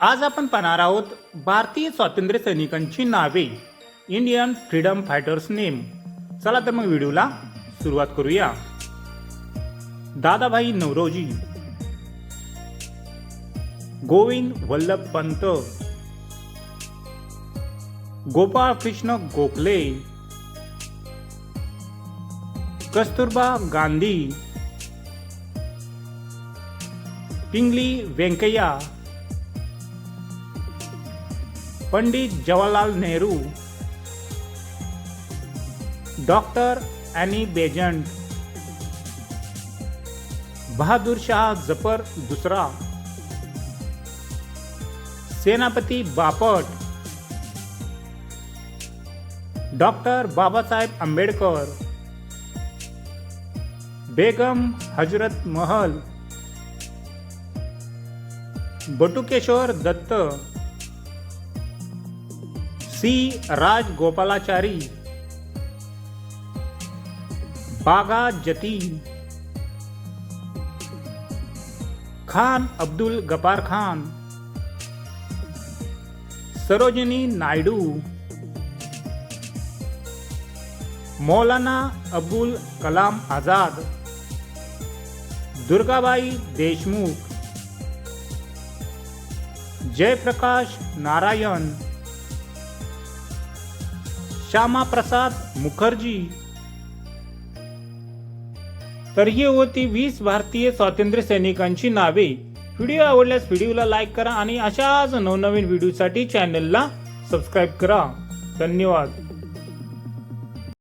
आज आपण पाहणार आहोत भारतीय स्वातंत्र्य सैनिकांची नावे इंडियन फ्रीडम फायटर्स नेम चला तर मग व्हिडिओला सुरुवात करूया. Dadabhai Naoroji. Govind Vallabh Pant. Gopal Krishna Gokhale. Kasturba Gandhi. Pingali Venkayya Pandit Jawaharlal Nehru doctor Annie Besant Bahadur Shah Zafar दुसरा सेनापती बापट डॉक्टर बाबासाहेब आंबेडकर बेगम हजरत महल बटुकेश्वर दत्त सी. राजगोपालाचारी. बागा जतीन. खान अब्दुल गपार खान. सरोजिनी नायडू. मौलाना अबुल कलाम आझाद. दुर्गाबाई देशमुख. जयप्रकाश नारायण. श्यामा प्रसाद मुखर्जी. तर ही होती वीस भारतीय स्वातंत्र्य सैनिकांची नावे. व्हिडिओ आवडल्यास व्हिडिओला लाईक करा आणि अशाच नवनवीन व्हिडिओसाठी चॅनलला सबस्क्राईब करा. धन्यवाद.